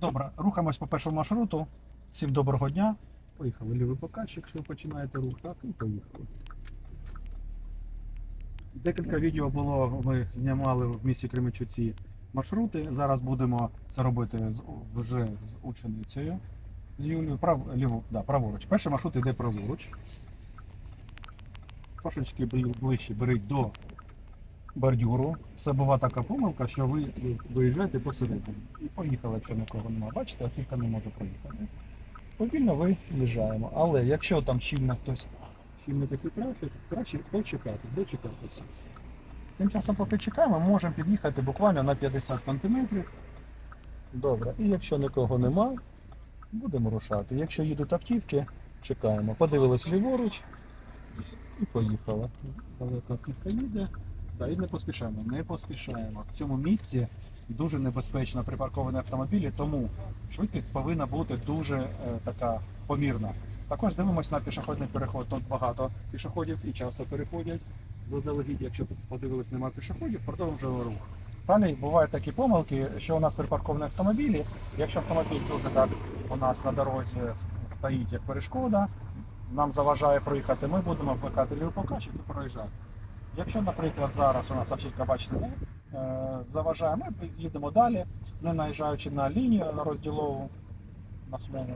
Добре, рухаємось по першому маршруту. Всім доброго дня. Поїхали лівий покач, якщо ви починаєте рух, так, і поїхали. Декілька відео було, ми знімали в місті Кременчуці маршрути. Зараз будемо це робити вже з ученицею. Прав, ліво, да, праворуч. Перший маршрут йде праворуч. Трошечки ближче беріть до бордюру. Це бува така помилка, що ви виїжджаєте посередині. І поїхали, якщо нікого немає. Бачите, автівка не може проїхати. Повільно виїжджаємо. Але якщо там щільно хтось щільно такий трафік, краще почекати, дочекатися. Тим часом, поки чекаємо, можемо під'їхати буквально на 50 см. Добре. І якщо нікого немає, будемо рушати. Якщо їдуть автівки, чекаємо. Подивились ліворуч і поїхали. Далеко автівка їде. Та і не поспішаємо, не поспішаємо. В цьому місці дуже небезпечно припарковані автомобілі, тому швидкість повинна бути дуже е, така помірна. Також дивимося на пішохідний переход. Тут багато пішоходів і часто переходять. Заздалегідь, якщо подивились, немає пішоходів, продовжуємо рух. Далі бувають такі помилки, що у нас припарковані автомобілі. Якщо автомобіль дуже так у нас на дорозі стоїть як перешкода, нам заважає проїхати, ми будемо вмикати лівий покачик і проїжджати. Якщо, наприклад, зараз у нас автівка, бачите, не е, заважає, ми їдемо далі, не наїжджаючи на лінію на розділову на смугу.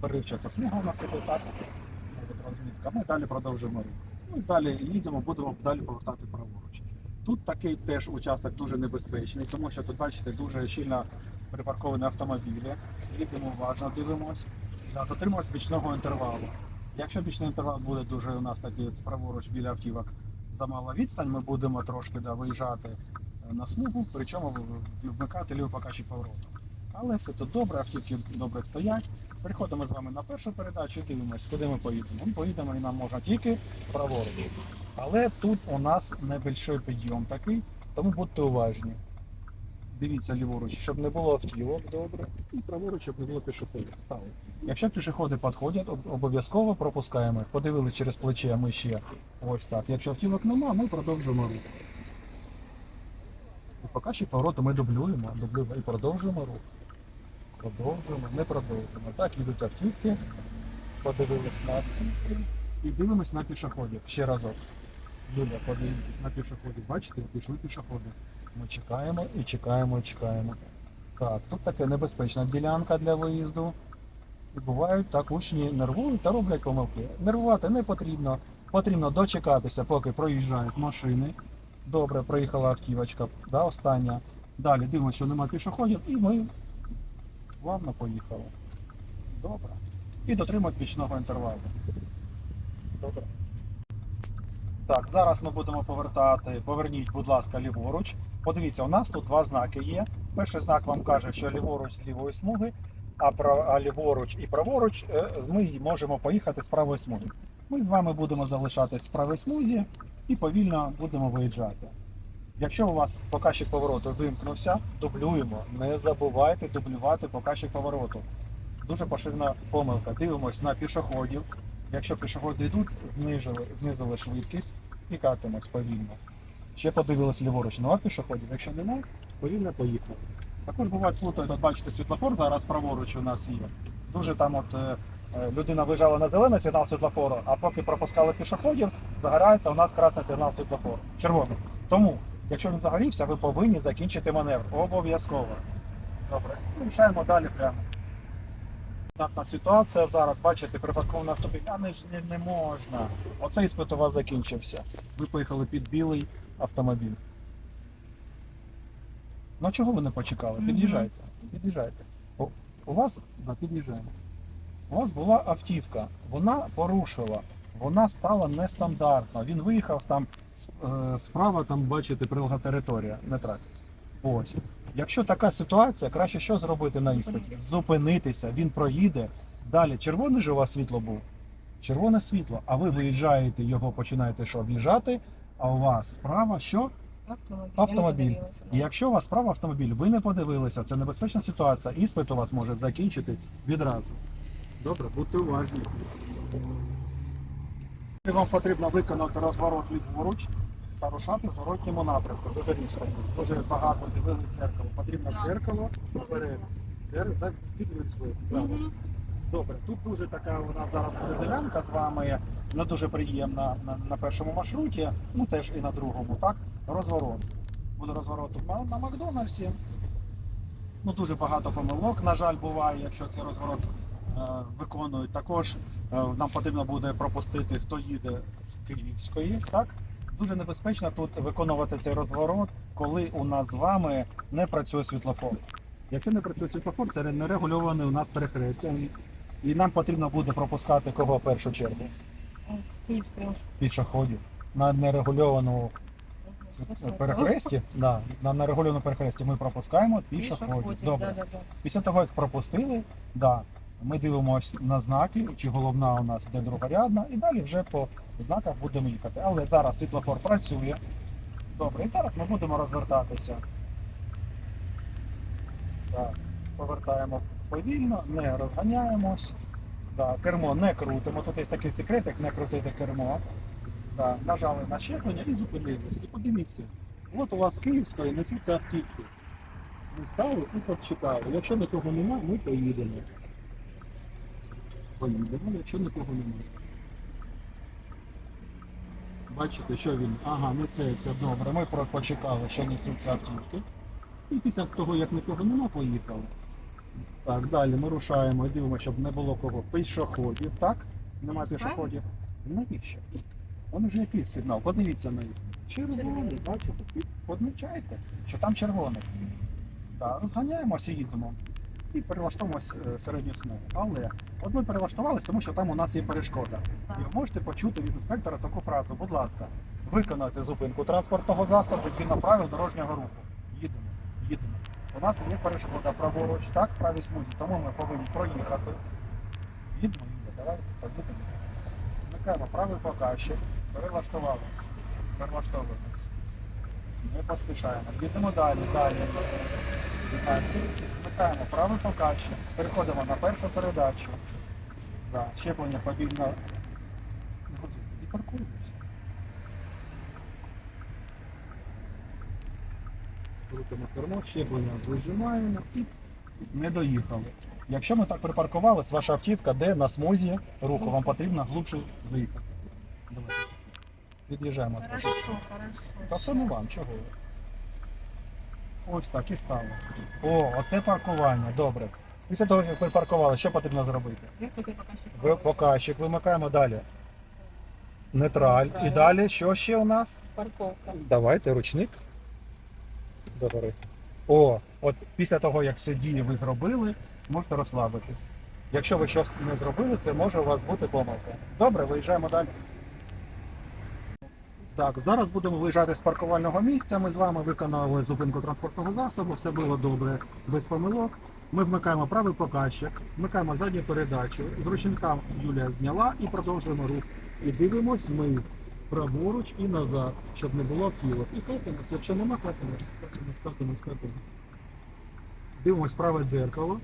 Перривчата смуга у нас іде так, розмітка. Ми далі продовжуємо рух. Ну і далі їдемо, будемо далі повертати праворуч. Тут такий теж участок дуже небезпечний, тому що тут, бачите, дуже щільно припарковані автомобілі. Їдемо уважно, дивимось, да, дотримуємось бічного інтервалу. Якщо бічний інтервал буде дуже у нас такий праворуч біля автівок замала відстань, ми будемо трошки да, виїжджати е, на смугу, причому вмикати лівий покажчик повороту. Але все тут добре, автівки добре стоять. Переходимо з вами на першу передачу і дивимося, куди ми поїдемо. Ми поїдемо і нам можна тільки праворуч. Але тут у нас небольшой підйом такий, тому будьте уважні. Дивіться ліворуч, щоб не було автівок, добре, і праворуч, щоб не було пішоходів. Стали. Якщо пішоходи підходять, обов'язково пропускаємо їх. Подивились через плече, ми ще ось так. Якщо автівок нема, ми продовжуємо рух. І поки ще повороту ми дублюємо, дублюємо і продовжуємо рух. Продовжуємо, не продовжуємо. Так, їдуть автівки, подивились на автівки і дивимось на пішоходів. Ще разок. Юля, подивитесь на пішоходів. Бачите, пішли пішоходи. Ми чекаємо і чекаємо, і чекаємо. Так, тут така небезпечна ділянка для виїзду. І бувають так учні нервують та роблять помилки. Нервувати не потрібно. Потрібно дочекатися, поки проїжджають машини. Добре, проїхала автівочка, да, остання. Далі дивимося, що немає пішоходів, і ми плавно поїхали. Добре. І дотримуємо бічного інтервалу. Добре. Так, зараз ми будемо повертати. Поверніть, будь ласка, ліворуч. Подивіться, у нас тут два знаки є. Перший знак вам каже, що ліворуч з лівої смуги, а, прав... ліворуч і праворуч е, ми можемо поїхати з правої смуги. Ми з вами будемо залишатись в правій смузі і повільно будемо виїжджати. Якщо у вас показчик повороту вимкнувся, дублюємо. Не забувайте дублювати показчик повороту. Дуже поширена помилка. Дивимось на пішоходів. Якщо пішоходи йдуть, знижили, знизили швидкість і катимось повільно. Ще подивилися ліворуч, нема пішоходів. Якщо немає, повільно поїхали. Також бувають плутають, от бачите, світлофор зараз праворуч у нас є. Дуже там от е, е, людина виїжджала на зелений сигнал світлофору, а поки пропускали пішоходів, загорається у нас красний сигнал світлофору. Червоний. Тому, якщо він загорівся, ви повинні закінчити маневр. Обов'язково. Добре. Рушаємо далі прямо. Стандартна ситуація зараз, бачите, припаркований автомобіль, а не ж не, можна. Оцей вас закінчився. Ви поїхали під білий автомобіль. Ну чого ви не почекали? Під'їжджайте. Під'їжджайте. У, у вас, да, під'їжджаємо. У вас була автівка, вона порушила, вона стала нестандартна. Він виїхав там е, справа, там бачите, прилога територія, не трак. Ось. Якщо така ситуація, краще що зробити на іспиті? Зупинитися, він проїде. Далі червоне ж у вас світло був. Червоне світло, а ви виїжджаєте, його починаєте що об'їжджати, а у вас справа що? Автомобіль. Автомобіль. І якщо у вас справа автомобіль, ви не подивилися, це небезпечна ситуація, іспит у вас може закінчитись відразу. Добре, будьте уважні. вам потрібно виконати розворот ліворуч та рушати в зворотньому напрямку. Дуже різко. Дуже багато дивили дзеркало. Потрібно дзеркало вперед. Дзер- Підвисли. Добре, тут дуже така у нас зараз буде ділянка з вами, не дуже приємна на, на першому маршруті, ну теж і на другому, так? Розворот. Буде розворот тут на, на Макдональдсі. Ну, дуже багато помилок, на жаль, буває, якщо цей розворот е, виконують. Також е, нам потрібно буде пропустити, хто їде з Київської. Так? Дуже небезпечно тут виконувати цей розворот, коли у нас з вами не працює світлофор. Якщо не працює світлофор, це не регульоване у нас перехрестя. І нам потрібно буде пропускати кого в першу чергу? Пішоходів на нерегульовану перехресті. Да, на нерегульовану перехресті ми пропускаємо пішоходів. Добре. Після того, як пропустили, да, ми дивимося на знаки, чи головна у нас де другорядна, і далі вже по знаках будемо їхати. Але зараз світлофор працює. Добре, і зараз ми будемо розвертатися. Так, повертаємо повільно, не розганяємось. Да, кермо не крутимо. Тут є такий секретик, не крутити кермо. Да, нажали на щеплення і зупинились. І подивіться, от у вас Київської несуться автівки. Ми стали і почекали. Якщо нікого нема, ми поїдемо. Поїдемо, якщо нікого нема. Бачите, що він? Ага, несеться добре. Ми почекали, що несуться автівки. І після того, як нікого нема, поїхали. Так, далі ми рушаємо і дивимося, щоб не було кого. Пішоходів, так? Нема пішоходів. Навіщо? Вони ж якийсь сигнал. Подивіться на їх. Червоний, бачите, подмічайте, що там червоний. Так, розганяємося їдемо. І перелаштовуємося е, середню смугу. Але от ми перелаштувалися, тому що там у нас є перешкода. Так. І ви можете почути від інспектора таку фразу, будь ласка, виконайте зупинку транспортного засобу згідно правил дорожнього руху. Їдемо, їдемо. У нас є перешкода праворуч, так, в правій смузі, тому ми повинні проїхати. Їдемо, їдемо, давайте поїдемо. Вмикаємо правий показчик, перелаштувалися, перелаштовуємось. Не поспішаємо. Їдемо далі, далі. Вмикаємо. Правий показчик, переходимо на першу передачу. Да, щеплення повільно. Газуйте, І паркуємось. Крутимо кермо, щеплення вижимаємо і не доїхали. Якщо ми так припаркувались, ваша автівка де на смузі руху, вам потрібно глибше заїхати. Давайте. Під'їжджаємо. Хорошо, хорошо. Та все не вам, чого? Ви? Ось так і стало. О, оце паркування, добре. Після того, як припаркували, що потрібно зробити? Ви показчик вимикаємо далі. Нейтраль. І далі що ще у нас? Парковка. Давайте ручник. Добре. О, от після того, як всі дії ви зробили, можете розслабитись. Якщо ви щось не зробили, це може у вас бути помилка. Добре, виїжджаємо далі. Так, зараз будемо виїжджати з паркувального місця. Ми з вами виконали зупинку транспортного засобу, все було добре, без помилок. Ми вмикаємо правий показчик, вмикаємо задню передачу. З ручника Юлія зняла і продовжуємо рух. І дивимось ми праворуч і назад, щоб не було втілок. І катимось, якщо нема, катимось, катимось, катимось, катимось. Дивимось праве дзеркало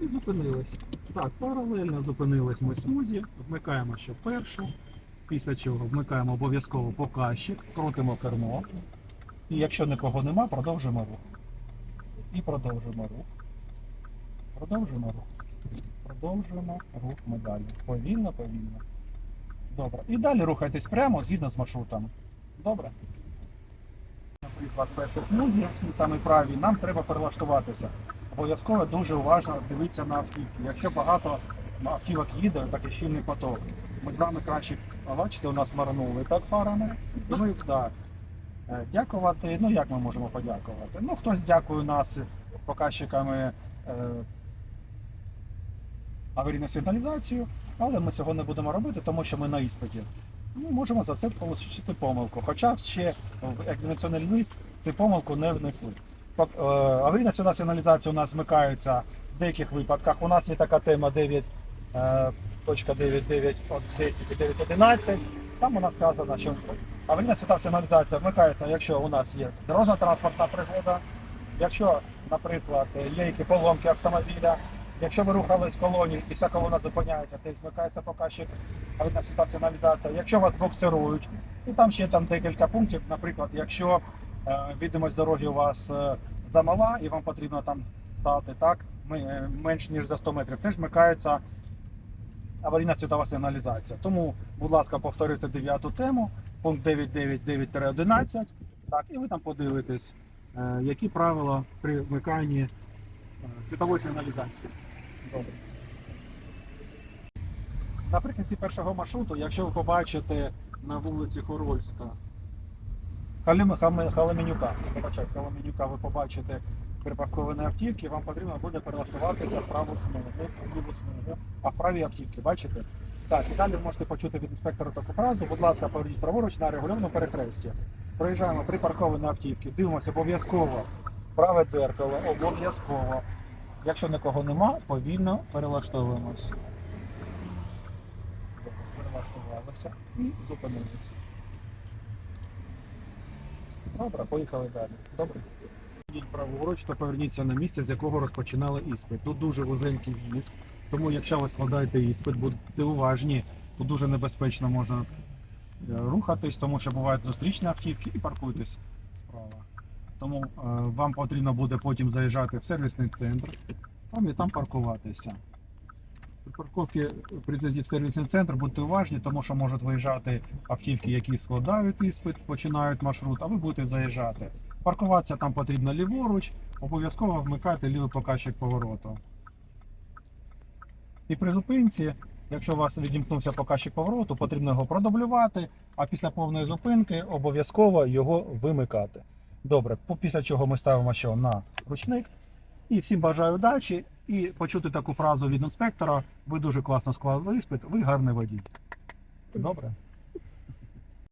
і зупинилися. Так, паралельно зупинились ми смузі, вмикаємо ще першу, після чого вмикаємо обов'язково показчик, крутимо кермо. І якщо нікого нема, продовжуємо рух. І продовжуємо рух. Продовжуємо рух. Продовжуємо рух ми далі. Повільно, повільно. Добре. І далі рухайтесь прямо згідно з маршрутом. Добре? Наприклад, першій смузі, цій правій, нам треба перелаштуватися. Обов'язково дуже уважно дивитися на автівки. Якщо багато автівок їде, так і щільний поток. Ми з вами краще, бачите, у нас марнули так фарами. І ми, так, е, дякувати, ну як ми можемо подякувати? Ну, хтось дякує нас показчиками е, аварійну сигналізацію, але ми цього не будемо робити, тому що ми на іспиті. Ми можемо за це отримати помилку. Хоча ще в екзаменаційний лист цю помилку не внесли. Е, Аварійна сигналізація у нас вмикається в деяких випадках. У нас є така тема 9. Е, точка 9.9 от 10 і 9.11. Там у нас сказано, що аварійна світова сигналізація вмикається, якщо у нас є дорожня транспортна пригода, якщо, наприклад, є які поломки автомобіля, якщо ви рухались в колоні і вся колона зупиняється, то вмикається показчик аварійна ситуаціоналізація. Якщо вас боксирують, і там ще там декілька пунктів. Наприклад, якщо е, відомість дороги у вас е, замала і вам потрібно там стати так, ми, менш ніж за 100 метрів, теж вмикається аварійна світова сигналізація. Тому, будь ласка, повторюйте дев'яту тему, пункт 9.9.9-11, так, і ви там подивитесь, е, які правила при вмиканні е, світової сигналізації. Добре. Наприкінці першого маршруту, якщо ви побачите на вулиці Хорольська Халеменюка, Халеменюка ви побачите припарковані автівки, вам потрібно буде перелаштуватися в праву смугу, в ліву смугу, а в правій автівки, бачите? Так, і далі можете почути від інспектора таку фразу, будь ласка, поверніть праворуч на регульованому перехресті. Проїжджаємо припарковані автівки, дивимося обов'язково праве дзеркало, обов'язково. Якщо нікого нема, повільно перелаштовуємось. Перелаштувалися і зупинилися. Добре, поїхали далі. Добре. Праворуч, то поверніться на місце, з якого розпочинали іспит. Тут дуже вузенький в'їзд, тому якщо ви складаєте іспит, будьте уважні, тут дуже небезпечно можна е, рухатись, тому що бувають зустрічні автівки і паркуйтесь справа. Тому е, вам потрібно буде потім заїжджати в сервісний центр, там і там паркуватися. При парковці при заїзді в сервісний центр будьте уважні, тому що можуть виїжджати автівки, які складають іспит, починають маршрут, а ви будете заїжджати. Паркуватися там потрібно ліворуч, обов'язково вмикати лівий показчик повороту. І при зупинці, якщо у вас відімкнувся показчик повороту, потрібно його продублювати, а після повної зупинки обов'язково його вимикати. Добре, після чого ми ставимо що на ручник. І всім бажаю удачі. І почути таку фразу від інспектора: ви дуже класно склали іспит, ви гарний водій. Добре?